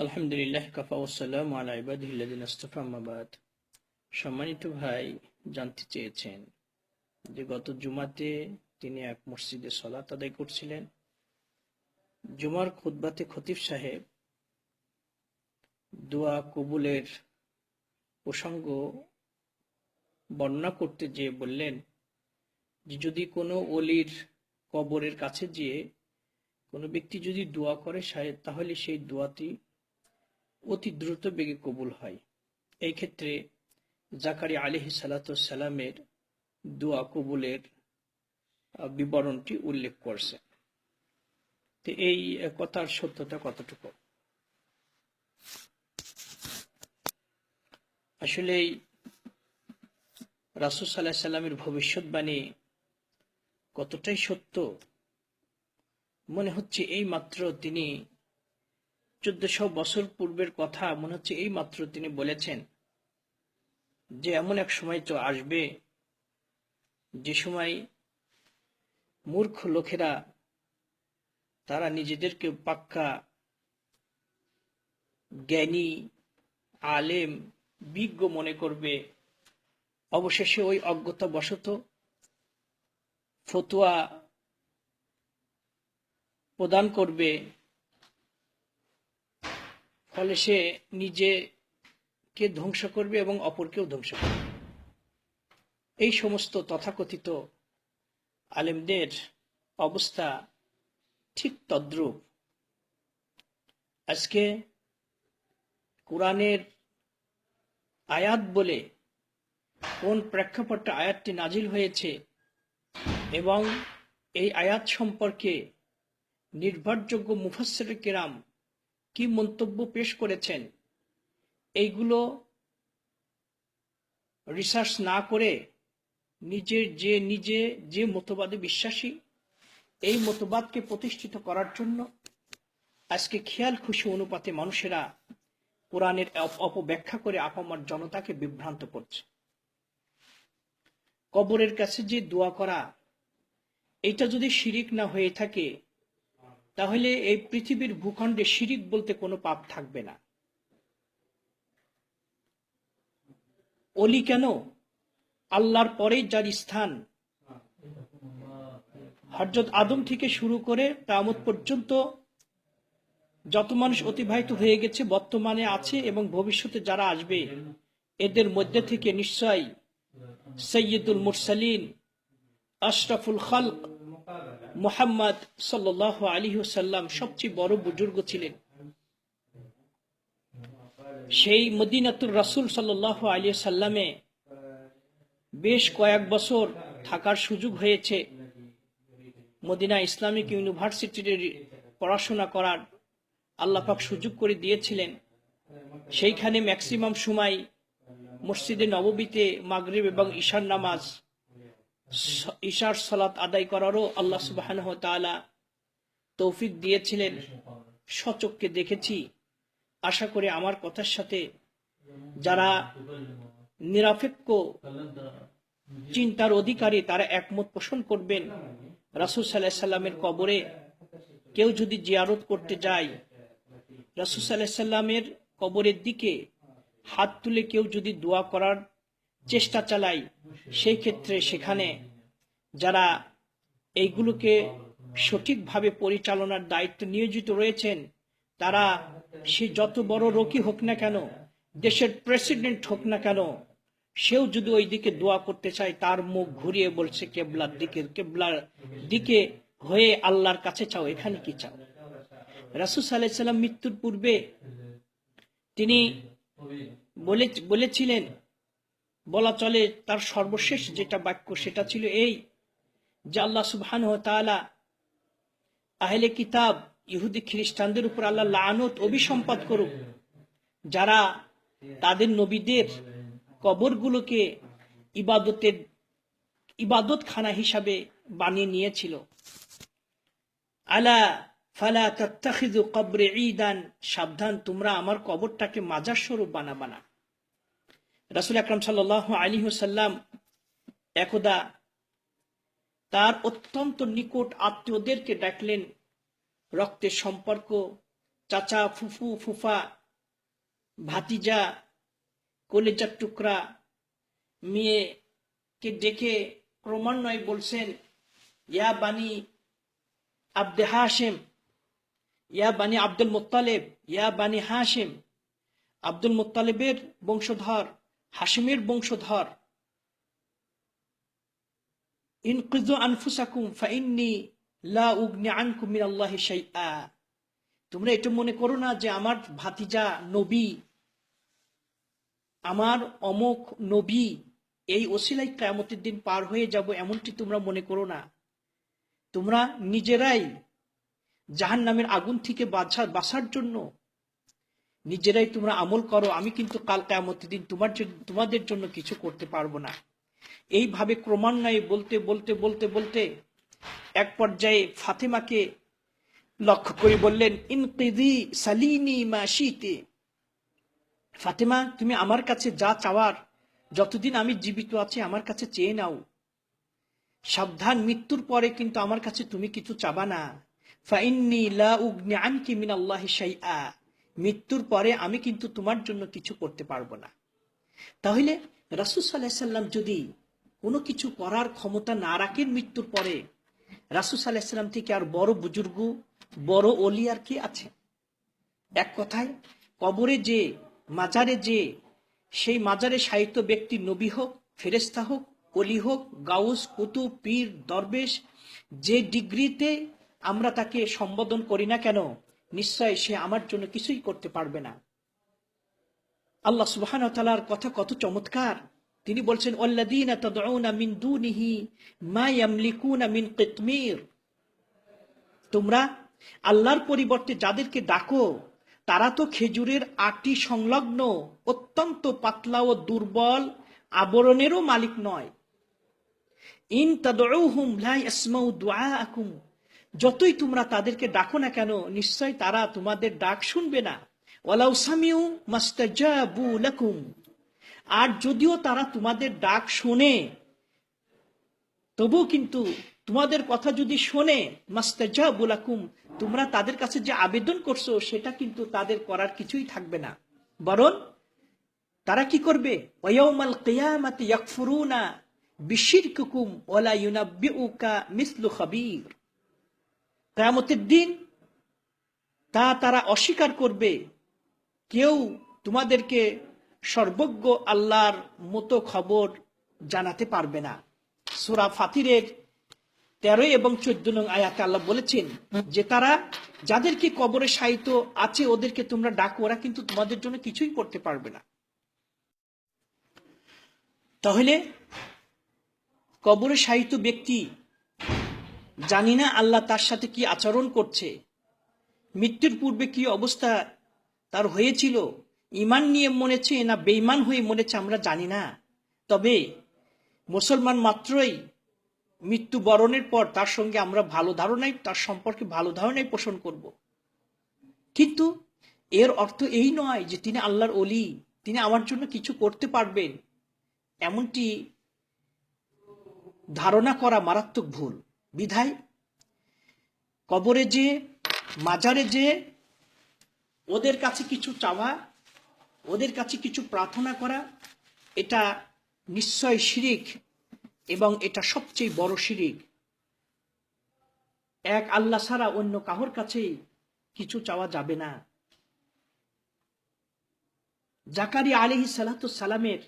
আলহামদুলিল্লাহ, কাফা ওসালাম আলা ইবাদিল্লাদিন আস্তফামাবাদ সম্মানিত ভাই, জানতে চেয়েছেন যে গত জুমাতে তিনি এক মসজিদে সলাত আদায় করছিলেন। জুমার খুদ্বাতে খতিব সাহেব দোয়া কবুলের প্রসঙ্গ বর্ণনা করতে যেয়ে বললেন যে যদি কোনো অলির কবরের কাছে যেয়ে কোনো ব্যক্তি যদি দোয়া করে শায়দ তাহলে সেই দোয়াটি অতি দ্রুত বেগে কবুল হয়। এই ক্ষেত্রে জাকারি আলিহি সালাতামের দোয়া কবুলের বিবরণটি উল্লেখ করছে। তো এই কথার সত্যতা কতটুকু? আসলে রাসুল সাল্লাহ সাল্লামের ভবিষ্যৎবাণী কতটাই সত্য? মনে হচ্ছে এই মাত্র তিনি চোদ্দশো বছর পূর্বের কথা মনে হচ্ছে এই মাত্র তিনি বলেছেন যে এমন এক সময় তো আসবে যে সময় মূর্খ লোকেরা তারা নিজেদেরকে পাক্কা জ্ঞানী, আলেম, বিজ্ঞ মনে করবে। অবশেষে ওই অজ্ঞতা বশত ফতুয়া প্রদান করবে। ফলে সে নিজেকে ধ্বংস করবে এবং অপরকেও ধ্বংস করবে। এই সমস্ত তথাকথিত আলেমদের অবস্থা ঠিক তদ্রূপ। আজকে কোরআনের আয়াত বলে কোন প্রেক্ষাপটে আয়াতটি নাজিল হয়েছে এবং এই আয়াত সম্পর্কে নির্ভরযোগ্য মুফাসসির কেরাম কি মন্তব্য পেশ করেছেন? এইগুলো রিসার্চ না করে নিজের যে নিজে যে মতবাদে বিশ্বাসী, এই মতবাদকে প্রতিষ্ঠিত করার জন্য আজকে খেয়াল খুশি অনুপাতে মানুষেরা কোরআনের অপ- অপব্যাখ্যা করে আপামার জনতাকে বিভ্রান্ত করছে। কবরের কাছে যে দোয়া করা এটা যদি শিরিক না হয়ে থাকে তাহলে এই পৃথিবীর ভূখণ্ডে শিরিক বলতে কোনো পাপ থাকবে না। অলি কেন? আল্লাহর পরেই যার স্থান। হরজত আদম থেকে শুরু করে তামত পর্যন্ত যত মানুষ অতিবাহিত হয়ে গেছে, বর্তমানে আছে এবং ভবিষ্যতে যারা আসবে, এদের মধ্যে থেকে নিশ্চয় সৈয়দুল মুরসালিন, আশরাফুল খালক মোহাম্মদ সাল্লাহ আলী সাল্লাম সবচেয়ে বড় বুজুর্গ ছিলেন। সেই মদিনাতুর রাসুল সাল্লাহ আলী সাল্লামে বেশ কয়েক বছর থাকার সুযোগ হয়েছে। মদিনা ইসলামিক ইউনিভার্সিটির পড়াশোনা করার আল্লাপাক সুযোগ করে দিয়েছিলেন। সেইখানে ম্যাক্সিমাম সময় মসজিদে নববীতে মাগরিব এবং ঈশার নামাজ ঈশার সলাত আদায় করারও আল্লাহ সুবাহ তৌফিক দিয়েছিলেন। সচককে দেখেছি। আশা করি আমার কথার সাথে যারা নিরপেক্ষ চিন্তার অধিকারী, তারা একমত পোষণ করবেন। রাসুল সাল্লাহ সাল্লামের কবরে কেউ যদি জিয়ারত করতে যায়, রাসুল সাল্লাহ সাল্লামের কবরের দিকে হাত তুলে কেউ যদি দোয়া করার চেষ্টা চালায় সেই ক্ষেত্রে সেখানে যারা এইগুলোকে সঠিকভাবে পরিচালনার দায়িত্ব নিয়োজিত রয়েছেন, তারা সে যত বড় রোগী হোক না কেন, দেশের প্রেসিডেন্ট হোক না কেন, সেও যদি ওই দিকে দোয়া করতে চায়, তার মুখ ঘুরিয়ে বলছে, কেবলার দিকে কেবলার দিকে হয়ে আল্লাহর কাছে চাও, এখানে কি চাও? রাসুল সাল্লাহ সাল্লাম মৃত্যুর পূর্বে তিনি বলে বলেছিলেন বলা চলে তার সর্বশেষ যেটা বাক্য সেটা ছিল এই, যে আল্লাহ সুবহান আহলে কিতাব, ইহুদি খ্রিস্টানদের উপর আল্লাহ লানত অভিসম্পাদ করুক। যারা তাদের নবীদের কবরগুলোকে ইবাদতের ইবাদত খানা হিসাবে বানিয়ে নিয়েছিল। আলা ফালা তাত্তাখিযু কবরে ঈদান, সাবধান, তোমরা আমার কবরটাকে মাজার স্বরূপ বানাবা না। রাসুল আকরাম সাল্লাহ আলী সাল্লাম একদা তার অত্যন্ত নিকট আত্মীয়দেরকে ডাকলেন রক্তের সম্পর্ক, চাচা, ফুফু, ফুফা, ভাতিজা, কলেজার টুকরা, মেয়েকে ডেকে ক্রমান্বয়ে বলছেন, ইয়া বানি আব্দে হাশেম, ইয়া বানি আব্দুল মোত্তালেব, ইয়া বানি হাশেম, আব্দুল মোত্তালেবের বংশধর হাসিমের বংশধর। আনফুসাকুম লা তোমরা এটা মনে করো না যে আমার ভাতিজা নবী, আমার অমক নবী, এই ওসিলাই কেয়ামতের দিন পার হয়ে যাব এমনটি তোমরা মনে করো না। তোমরা নিজেরাই জাহান নামের আগুন থেকে বাঁচার জন্য নিজেরাই তোমরা আমল করো, আমি কিন্তু কাল কেয়ামতের দিন তোমার তোমাদের জন্য কিছু করতে পারব না। এইভাবে ক্রমান্বয়ে বলতে বলতে বলতে বলতে এক পর্যায়ে ফাতেমাকে লক্ষ্য করে বললেন ইনকিদি সালিনি মা শীতে। ফাতেমা, তুমি আমার কাছে যা চাওয়ার, যতদিন আমি জীবিত আছি, আমার কাছে চেয়ে নাও। সাবধান, মৃত্যুর পরে কিন্তু আমার কাছে তুমি কিছু চাবা না। ফাইন্নি লা উগনি আনকি মিন আল্লাহ মৃত্যুর পরে আমি কিন্তু তোমার জন্য কিছু করতে পারব না। তাহলে রাসুল সাল্লাহ সাল্লাম যদি কোনো কিছু করার ক্ষমতা না রাখেন মৃত্যুর পরে, রাসুল সাল্লাহ সাল্লাম থেকে আর বড় বুজুর্গ, বড় অলি আর কি আছে? এক কথায়, কবরে যে, মাজারে যে, সেই মাজারে সাহিত্য ব্যক্তি নবী হোক ফেরেস্তা হোক অলি হোক, গাউস কুতু পীর, দরবেশ, যে ডিগ্রিতে আমরা তাকে সম্বোধন করি না কেন নিশ্চয় সে আমার জন্য কিছুই করতে পারবে না। আল্লাহ সুবহান তালার কথা কত চমৎকার। তিনি বলছেন তাদউনা মিন দুনিহি মিন কিতমির। তোমরা আল্লাহর পরিবর্তে যাদেরকে ডাকো, তারা তো খেজুরের আটি সংলগ্ন, অত্যন্ত পাতলা ও দুর্বল আবরণেরও মালিক নয়। ইন তাদউহুম লা ইয়াসমাউ দুআআকুম যতই তোমরা তাদেরকে ডাকো না কেন, নিশ্চয় তারা তোমাদের ডাক শুনবে না। আর যদিও তারা তোমাদের ডাক শোনে, তবুও কিন্তু তোমাদের কথা যদি শোনে, মাস্তাজাবু লাকুম, তোমরা তাদের কাছে যে আবেদন করছ, সেটা কিন্তু তাদের করার কিছুই থাকবে না। বরং তারা কি করবে? কিয়ামাতি ইয়াকফুরুনা বিশিরকুকুম ওয়ালা ইউনাব্বিউকা মিসলু খাবীর। কেয়ামতের দিন তা তারা অস্বীকার করবে। কেউ তোমাদেরকে সর্বজ্ঞ আল্লাহর মতো খবর জানাতে পারবে না। সুরা ফাতিরের তেরো এবং চোদ্দ নং আয়াতে আল্লাহ বলেছেন যে, তারা যাদেরকে কবরে সাহিত্য আছে ওদেরকে তোমরা ডাকো, ওরা কিন্তু তোমাদের জন্য কিছুই করতে পারবে না। তাহলে কবরে সাহিত্য ব্যক্তি জানি না আল্লাহ তার সাথে কি আচরণ করছে। মৃত্যুর পূর্বে কি অবস্থা তার হয়েছিল? ইমান নিয়ে মনেছে না বেইমান হয়ে মনেছে আমরা জানি না। তবে মুসলমান মাত্রই মৃত্যু বরণের পর তার সঙ্গে আমরা ভালো ধারণাই, তার সম্পর্কে ভালো ধারণাই পোষণ করব। কিন্তু এর অর্থ এই নয় যে তিনি আল্লাহর অলি তিনি আমার জন্য কিছু করতে পারবেন। এমনটি ধারণা করা মারাত্মক ভুল। বিধায় কবরে যে, মাজারে যে, ওদের কাছে কিছু চাওয়া, ওদের কাছে কিছু প্রার্থনা করা, এটা নিশ্চয় শিরিক এবং এটা সবচেয়ে বড় শিরিক। এক আল্লাহ ছাড়া অন্য কাহর কাছেই কিছু চাওয়া যাবে না। জাকারি আলিহি সালামের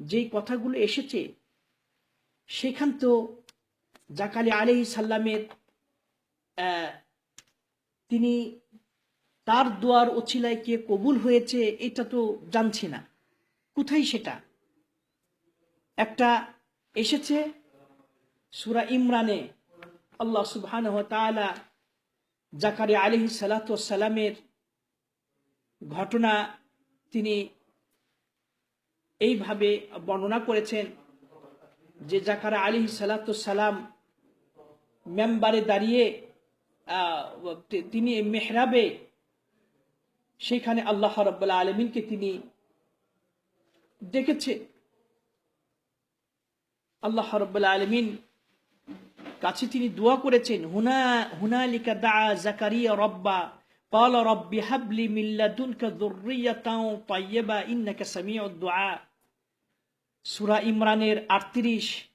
যেই কথাগুলো এসেছে, সেখান তো জাকালি আলহি সাল্লামের তিনি তার দোয়ার ওছিলায় কে কবুল হয়েছে এটা তো জানছি না। কোথায় সেটা? একটা এসেছে সুরা ইমরানে, আল্লাহ সুবহান জাকারি আলহি সালামের ঘটনা তিনি এইভাবে বর্ণনা করেছেন যে জাকারা আলী সালাম মেম্বারে দাঁড়িয়ে তিনি মেহরাবে সেখানে আল্লাহ রব্বাল্লাহ আলমিনকে তিনি ডেকেছে আল্লাহ রব্বাল্লাহ আলমিন কাছে তিনি দোয়া করেছেন হুনা হুনালিকা দা জাকারিয়া রব্বা قال رب هب لي من لدنك ذرية طيبة إنك سميع الدعاء সূরা ইমরানের 38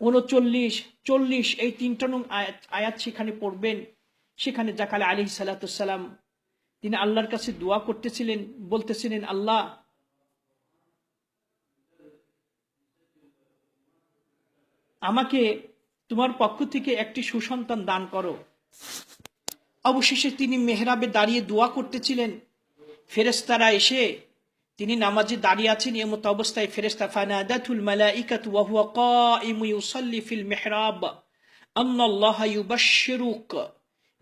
উনচল্লিশ, চল্লিশ এই তিনটা নং আয়াত আয়াত সেখানে পড়বেন। সেখানে জাকালে আলী সালাতাম তিনি আল্লাহর কাছে দোয়া করতেছিলেন, বলতেছিলেন, আল্লাহ, আমাকে তোমার পক্ষ থেকে একটি সুসন্তান দান করো। অবশেষে তিনি মেহরাবে দাঁড়িয়ে দোয়া করতেছিলেন। ফেরেস্তারা এসে তিনি নামাজে দাঁড়িয়ে আছেন এমত অবস্থায় ফেরেস্তা ফানাদাতুল মালাইকাতু ওয়া হুয়া কাইমু ইউসাল্লি ফিল মিহরাব। আন্না আল্লাহ ইউবাশশিরুক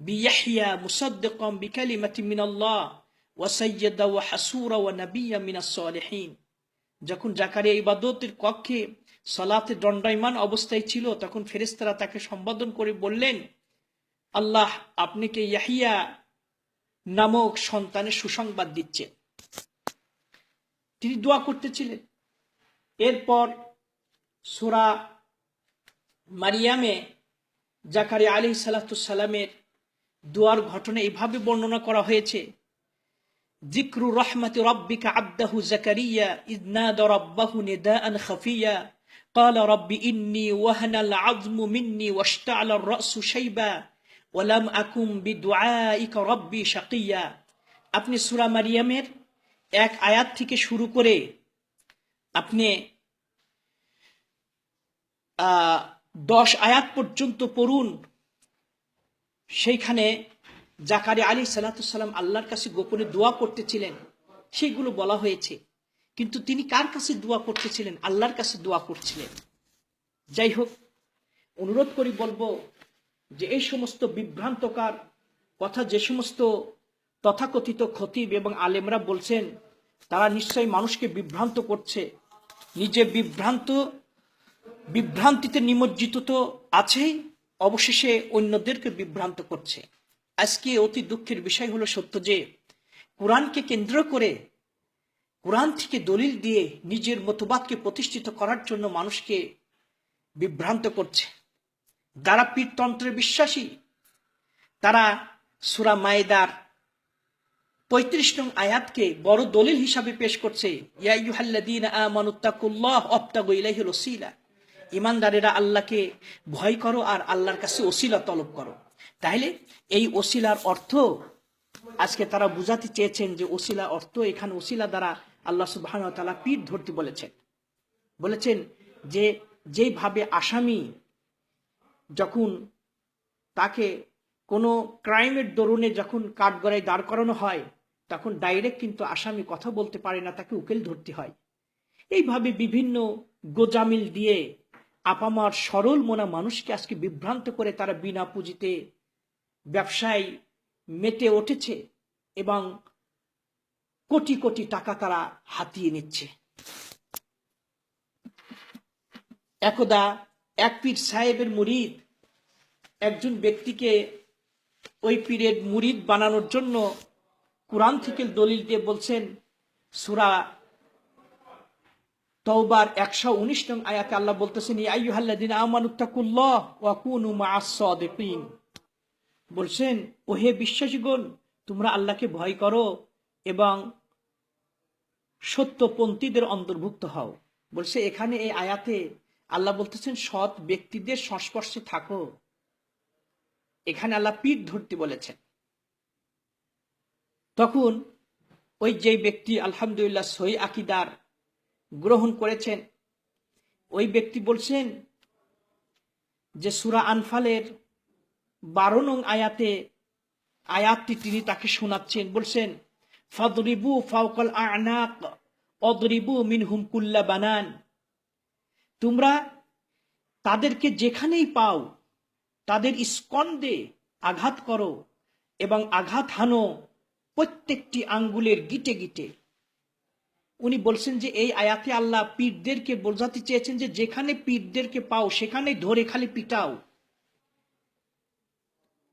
বিয়াহইয়া মুসাদ্দিকাম বিকালিমাতিন মিনাল্লাহ ওয়া সাইয়্যিদা ওয়া হাসুরা ওয়া নাবিয়্যা মিনাস সালিহিন। যখন জাকারিয়া ইবাদতের কক্ষে সালাতে দণ্ডায়মান অবস্থায় ছিল, তখন ফেরেস্তারা তাকে সম্বোধন করে বললেন, আল্লাহ আপনাকে ইয়াহিয়া নামক সন্তানের সুসংবাদ দিচ্ছেন তিনি দোয়া করতেছিলেন এরপর সুরা মারিয়ামে জাকারি আলী সালাতামের দোয়ার ঘটনা এইভাবে বর্ণনা করা হয়েছে জিক্রু রহমত রব্বিকা আব্দাহু জাকারিয়া ইদনাদ রব্বাহু নিদাআন খাফিয়া قال رب إني وهن العظم مني واشتعل الرأس شيبا ولم أكن بدعائك ربي شقيا আপনি সূরা মারিয়ামের এক আয়াত থেকে শুরু করে আপনি দশ আয়াত পর্যন্ত পড়ুন, সেইখানে জাকারি আলী সালাতাম আল্লাহর কাছে গোপনে দোয়া করতেছিলেন। সেইগুলো বলা হয়েছে। কিন্তু তিনি কার কাছে দোয়া করতেছিলেন? আল্লাহর কাছে দোয়া করছিলেন। যাই হোক, অনুরোধ করি বলব যে এই সমস্ত বিভ্রান্তকার কথা, যে সমস্ত তথাকথিত খতিব এবং আলেমরা বলছেন, তারা নিশ্চয়ই মানুষকে বিভ্রান্ত করছে। নিজে বিভ্রান্ত, বিভ্রান্তিতে নিমজ্জিত তো আছেই, অবশেষে অন্যদেরকে বিভ্রান্ত করছে। আজকে অতি দুঃখের বিষয় হলো সত্য যে, কোরআনকে কেন্দ্র করে, কোরআন থেকে দলিল দিয়ে নিজের মতবাদকে প্রতিষ্ঠিত করার জন্য মানুষকে বিভ্রান্ত করছে। যারা পীরতন্ত্রে বিশ্বাসী, তারা সুরা মায়েদার পঁয়ত্রিশ নং আয়াতকে বড় দলিল হিসাবে পেশ করছে ইমানদারেরা আল্লাহকে ভয় করো আর আল্লাহর কাছে ওসিলা তলব করো। তাহলে এই ওসিলার অর্থ আজকে তারা বুঝাতে চেয়েছেন যে ওসিলা অর্থ এখানে ওসিলা দ্বারা আল্লাহ সুবাহ তালা পীঠ ধরতে বলেছেন। বলেছেন যে যেভাবে আসামি যখন তাকে কোনো ক্রাইমের দরুনে যখন কাঠগড়ায় দাঁড় করানো হয় তখন ডাইরেক্ট কিন্তু আসামি কথা বলতে পারে না, তাকে উকিল ধরতে হয়। এইভাবে বিভিন্ন গোজামিল দিয়ে আপামার সরল মোনা মানুষকে আজকে বিভ্রান্ত করে তারা বিনা পুঁজিতে ব্যবসায় মেতে উঠেছে এবং কোটি কোটি টাকা তারা হাতিয়ে নিচ্ছে। একদা এক পীর সাহেবের মুরিদ একজন ব্যক্তিকে ওই পীরের মুরিদ বানানোর জন্য কোরআন থেকে দলিল দিয়ে বলছেন, সুরা তওবার একশো উনিশ নং আয়াতে আল্লাহ বলতেছেন আইয়ুহাল্লাদিন আমানুত্তাকুল্লাহ ওয়া কুনু মাআস সাদিকিন। বলছেন, ওহে বিশ্বাসীগণ, তোমরা আল্লাহকে ভয় করো এবং সত্যপন্থীদের অন্তর্ভুক্ত হও। বলছে, এখানে এই আয়াতে আল্লাহ বলতেছেন, সৎ ব্যক্তিদের সংস্পর্শে থাকো। এখানে আল্লাহ পিঠ ধরতে বলেছেন। তখন ওই যে ব্যক্তি আলহামদুলিল্লাহ সই আকিদার গ্রহণ করেছেন, ওই ব্যক্তি বলছেন যে সুরা আনফালের বারো নং আয়াতে, আয়াতটি তিনি তাকে শোনাচ্ছেন, বলছেন, ফদরিবু ফাউকাল আনাক, অদরিবু মিনহুম কুল্লা বানান। তোমরা তাদেরকে যেখানেই পাও, তাদের স্কন্দে আঘাত করো এবং আঘাত হানো। প্রত্যেকটি আঙ্গুলের গিটে গিটে। উনি বলছেন যে, এই আয়াতে আল্লাহ পীরদেরকে বোঝাতে চেয়েছেন যে, যেখানে পীরদেরকে পাও সেখানে ধরে খালি পিটাও।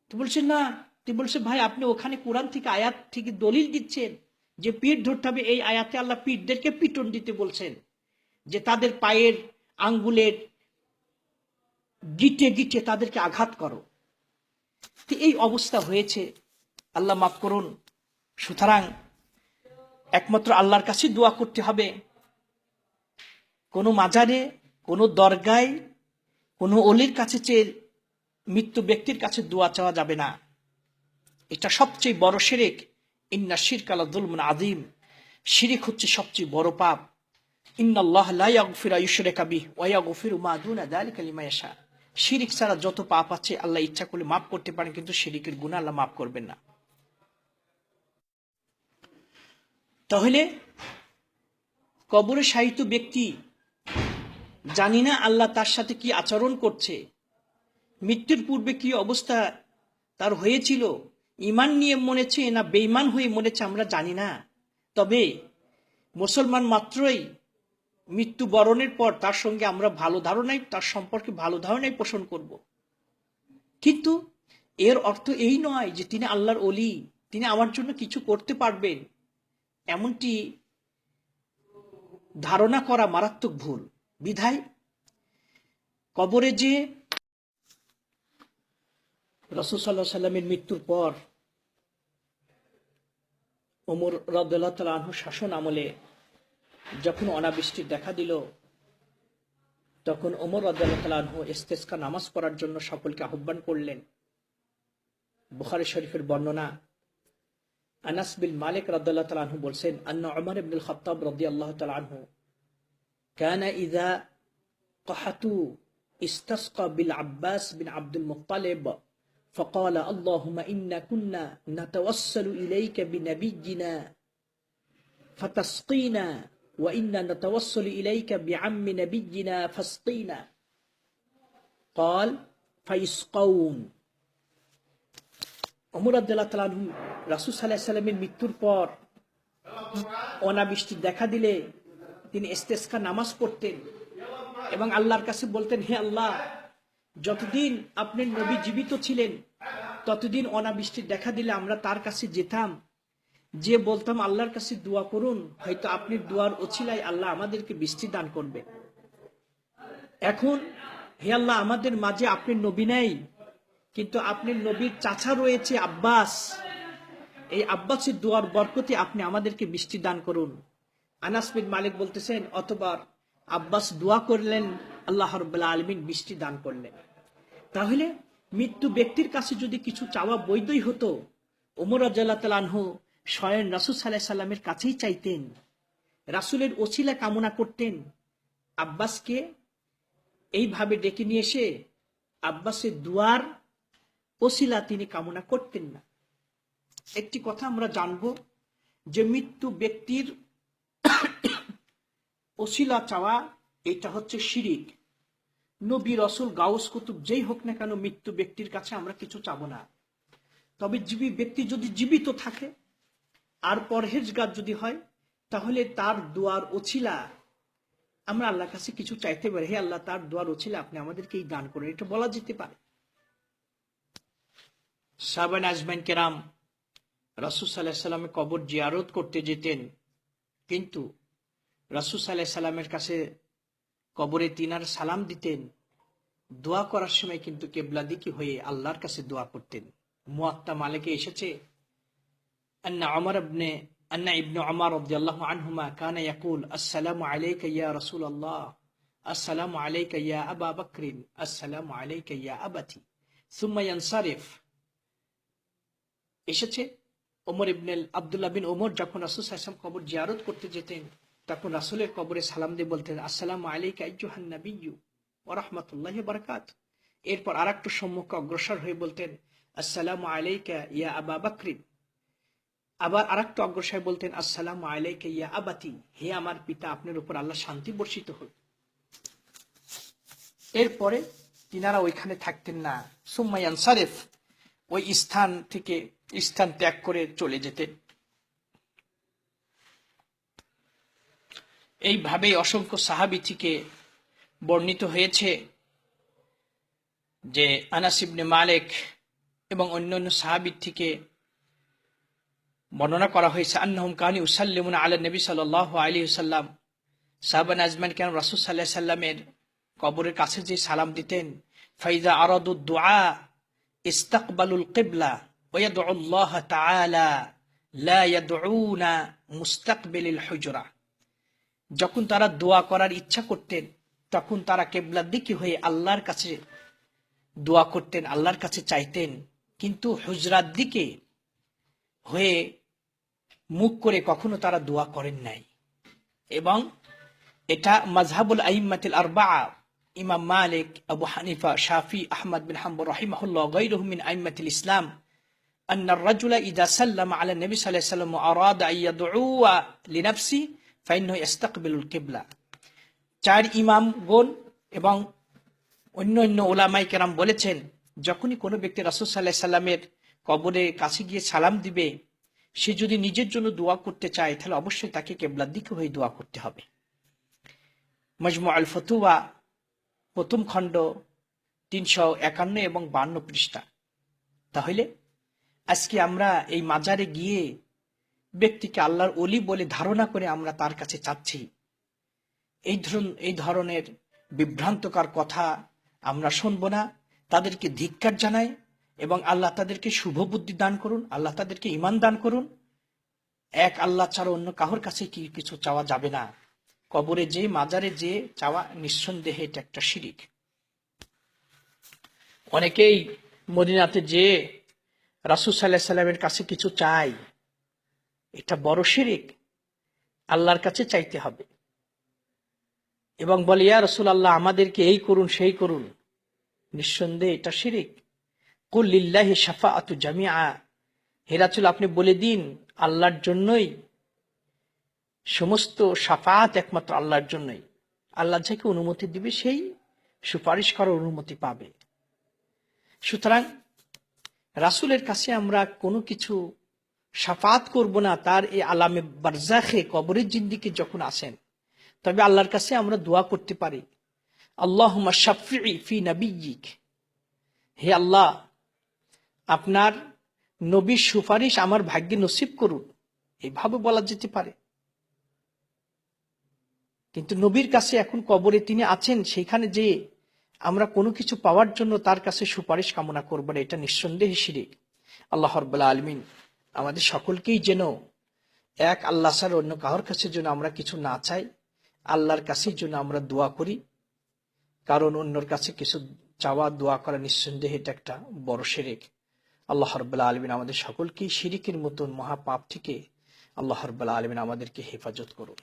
তো বলছেন, না। তুই বলছে, ভাই, আপনি ওখানে কোরআন থেকে আয়াত থেকে দলিল দিচ্ছেন যে, পীর ধরতে হবে, এই আয়াতে আল্লাহ পীরদেরকে পিটন দিতে বলছেন যে, তাদের পায়ের আঙ্গুলের গিটে গিটে তাদেরকে আঘাত করো। এই অবস্থা হয়েছে। আল্লাহ মাফ করুন। সুতরাং একমাত্র আল্লাহর কাছে দোয়া করতে হবে। কোনো মাজারে, কোনো দরগায়, কোনো অলির কাছে চেয়ে মৃত্যু ব্যক্তির কাছে দোয়া চাওয়া যাবে না। এটা সবচেয়ে বড় শিরিক। ইন্না শিরক আলা দুলমুন আদিম শিরিক হচ্ছে সবচেয়ে বড় পাপ। শিরিক ছাড়া যত পাপ আছে, আল্লাহ ইচ্ছা করলে মাফ করতে পারেন, কিন্তু শিরিকের গুনাহ আল্লাহ মাফ করবেন না। তাহলে কবরে সাহিত্য ব্যক্তি জানি না আল্লাহ তার সাথে কি আচরণ করছে। মৃত্যুর পূর্বে কি অবস্থা তার হয়েছিল? ইমান নিয়ে মনেছে না বেইমান হয়ে মনেছে আমরা জানি না। তবে মুসলমান মাত্রই মৃত্যু বরণের পর তার সঙ্গে আমরা ভালো ধারণাই তার সম্পর্কে ভালো ধারণাই পোষণ করব। কিন্তু এর অর্থ এই নয় যে তিনি আল্লাহর অলি তিনি আমার জন্য কিছু করতে পারবেন। এমনটি ধারণা করা মারাত্মক ভুল। বিধায় কবরে যে রসুল সাল্লামের মৃত্যুর পর ওমর রদুল্লাহ তালা আনহু শাসন আমলে যখন অনাবৃষ্টির দেখা দিল, তখন ওমর রদুল্লাহ তালা আনহু ইস্তেস্কা নামাজ পড়ার জন্য সকলকে আহ্বান করলেন। বুখারি শরীফের বর্ণনা আনাস বিল মালিক রদুল্লাহ তালা আনহু বলছেন আন্না ওমর ইবনুল খত্তাব রদি আল্লাহ তালা আনহু كان إذا قحطوا استسقى بالعباس بن عبد المطلب فقال اللهم إنا كنا نتوسل إليك بنبينا فتسقينا وإنا نتوسل إليك بعم نبينا فاسقينا قال فيسقون অমর আব্দুল্লাহ তালাহু রাসুল সাল্লাহ সাল্লামের মৃত্যুর পর অনাবৃষ্টি দেখা দিলে তিনি ইস্তেস্কা নামাজ পড়তেন এবং আল্লাহর কাছে বলতেন, হে আল্লাহ, যতদিন আপনার নবী জীবিত ছিলেন, ততদিন অনাবৃষ্টি দেখা দিলে আমরা তার কাছে যেতাম। যে বলতাম, আল্লাহর কাছে দোয়া করুন, হয়তো আপনি দোয়ার ওছিলায় আল্লাহ আমাদেরকে বৃষ্টি দান করবে এখন, হে আল্লাহ, আমাদের মাঝে আপনি নবী নেই কিন্তু আপনি নবীর চাচা রয়েছে আব্বাস। এই আব্বাসের দোয়ার বরকতে আপনি আমাদেরকে বৃষ্টি দান করুন। আনাস বিন মালিক বলতেছেন অথবা আব্বাস দোয়া করলেন, আল্লাহ রব্লা আলমিন বৃষ্টি দান করলেন। তাহলে মৃত্যু ব্যক্তির কাছে যদি কিছু চাওয়া বৈধই হতো ওমর আজ্লাহ স্বয়ং রাসুল সাল্লাহ সাল্লামের কাছেই চাইতেন, রাসুলের ওছিলা কামনা করতেন। আব্বাসকে এইভাবে ডেকে নিয়ে এসে আব্বাসের দুয়ার ওসিলা তিনি কামনা করতেন না। একটি কথা আমরা জানব, যে মৃত্যু ব্যক্তির ওসিলা চাওয়া, এটা হচ্ছে শিরিক। নবী, রসুল, গাউস, কুতুব, যেই হোক না কেন মৃত্যু ব্যক্তির কাছে আমরা কিছু চাব না। তবে জীবী ব্যক্তি যদি জীবিত থাকে, আর পরহেজগার যদি হয়, তাহলে তার দোয়ার ওছিলা। আমরা আল্লাহর কাছে কিছু চাইতে পারি। হে আল্লাহ, তার দোয়ার ওছিলা আপনি আমাদেরকে এই দান করেন। এটা বলা যেতে পারে। সাবান আজমাইন কেরাম, রাসুল সাল্লাহ সাল্লামের কবর জিয়ারত করতে যেতেন, কিন্তু রাসুল সাল্লাহ সাল্লামের কাছে কবরে তিনার সালাম দিতেন। দোয়া করার সময় কিন্তু কেবলা দিকি হয়ে আল্লাহর কাছে দোয়া করতেন। মুয়াত্তা মালিকে এসেছে, আন্না আমর আবনে আন্না ইবনু আমার রাদিয়াল্লাহু আনহুমা কানা ইয়াকুল, আসসালামু আলাইকা ইয়া রাসূলুল্লাহ, আসসালামু আলাইকা ইয়া আবা বকরিন, আসসালামু আলাইকা ইয়া আবাতি, সুম্মা ইয়ানসারিফ এসেছে। ওমর ইবনে আব্দুল্লাহ বিন ওমর যখন রাসূল সাল্লাল্লাহু কবর জিয়ারত করতে যেতেন, তখন রাসুলের কবরে সালাম দিয়ে বলতেন, আসসালাম আলাইকা ইজুহান নবিয়্যু ওয়া রাহমাতুল্লাহি ওয়া বারাকাত এরপর আরেকটু সম্মুখে অগ্রসর হয়ে বলতেন, আসসালামু আলাইকা ইয়া আবা বকরিন। আবার আরেকটু অগ্রসর বলতেন, আসসালামু আলাইকা ইয়া আবাতি, হে আমার পিতা, আপনার উপর আল্লাহ শান্তি বর্ষিত হোক। এরপরে তিনারা ওইখানে থাকতেন না। সুম্মাই আনসারেফ ওই স্থান থেকে স্থান ত্যাগ করে চলে যেতেন এইভাবে অসংখ্য সাহাবি থেকে বর্ণিত হয়েছে যে আনাসিবনে মালেক এবং অন্যান্য সাহাবির থেকে বর্ণনা করা হয়েছে, আন্নাহুম কানি উসাল্লিমুন আলা নবী সাল আলী সাল্লাম সাহাবান আজমান কেন রাসুল সাল্লাহ সাল্লামের কবরের কাছে যে সালাম দিতেন? ফাইজা আরদুদ দোয়া ইস্তাকবালুল কিবলা। ويدعو الله تعالى لا يدعون مستقبل الحجرة যখন তারা দোয়া করার ইচ্ছা করতেন তখন তারা কেবলার দিকে হয়ে আল্লাহর কাছে দোয়া করতেন আল্লাহর কাছে চাইতেন কিন্তু হুজরার দিকে হয়ে মুখ করে কখনো তারা দোয়া করেন নাই এবং এটা মাজহাবুল আইম্মাতিল আরবা ইমাম মালিক আবু হানিফা শাফি আহমদ বিন হাম্বর রহিমাহুল্লাহ গৈরহু মিন আইম্মাতিল ইসলাম أن الرجل إذا سلم على النبي صلى الله عليه وسلم وأراد أن يدعو لنفسه فإنه يستقبل القبلة চার ইমামগণ এবং অন্য অন্য ওলামাই কেরাম বলেছেন যখনই কোনো ব্যক্তি রাসুল সাল্লাহ সাল্লামের কবরে কাছে গিয়ে সালাম দিবে সে যদি নিজের জন্য দোয়া করতে চায় তাহলে অবশ্যই তাকে কেবলার দিকে হয়ে দোয়া করতে হবে মজমু আল ফতুয়া প্রথম খণ্ড তিনশো একান্ন এবং বান্ন পৃষ্ঠা তাহলে আজকে আমরা এই মাজারে গিয়ে ব্যক্তিকে আল্লাহর অলি বলে ধারণা করে আমরা তার কাছে চাচ্ছি। এই ধরুন, এই ধরনের বিভ্রান্তকর কথা আমরা শুনব না, তাদেরকে ধিক্কার জানাই এবং আল্লাহ তাদেরকে শুভ বুদ্ধি দান করুন, আল্লাহ তাদেরকে ইমান দান করুন। এক আল্লাহ ছাড়া অন্য কাহোর কাছে কি কিছু চাওয়া যাবে না। কবরে যে, মাজারে যে চাওয়া নিঃসন্দেহে এটা একটা শিরিক। অনেকেই মদিনাতে যে রাসুল সাল্লাহ সাল্লামের কাছে কিছু চাই। এটা বড় শিরিক। আল্লাহর কাছে চাইতে হবে। এবং বলে, ইয়া রসুল আল্লাহ আমাদেরকে এই করুন, সেই করুন। নিঃসন্দেহে এটা শিরিক। কুল্লিল্লাহি সাফা আতু জামিয়া হেরাচুল আপনি বলে দিন, আল্লাহর জন্যই। সমস্ত সাফাত একমাত্র আল্লাহর জন্যই। আল্লাহ যাকে অনুমতি দিবে, সেই সুপারিশ করার অনুমতি পাবে। সুতরাং রাসুলের কাছে আমরা কোনো কিছু সাফাত করব না, তার এই আলামে বারজাখে কবরের জিন্দিকে যখন আসেন, তবে আল্লাহর কাছে আমরা দোয়া করতে পারি। আল্লাহ ফি নবীক হে আল্লাহ, আপনার নবীর সুপারিশ আমার ভাগ্যে নসিব করুন। এইভাবে বলা যেতে পারে। কিন্তু নবীর কাছে এখন কবরে তিনি আছেন, সেখানে যে আমরা কোনো কিছু পাওয়ার জন্য তার কাছে সুপারিশ কামনা করব না, এটা নিঃসন্দেহে শিরিক। আল্লাহ রব্লা আলমিন আমাদের সকলকেই যেন এক আল্লাহ সার অন্য কাহর কাছে যেন আমরা কিছু না চাই, আল্লাহর কাছেই যেন আমরা দোয়া করি। কারণ অন্যর কাছে কিছু চাওয়া, দোয়া করা নিঃসন্দেহে এটা একটা বড় শিরিক। আল্লাহ রব্লা আলমিন আমাদের সকলকেই শিরিকের মতন মহাপাপ থেকে আল্লাহ রব্লা আলমিন আমাদেরকে হেফাজত করুন।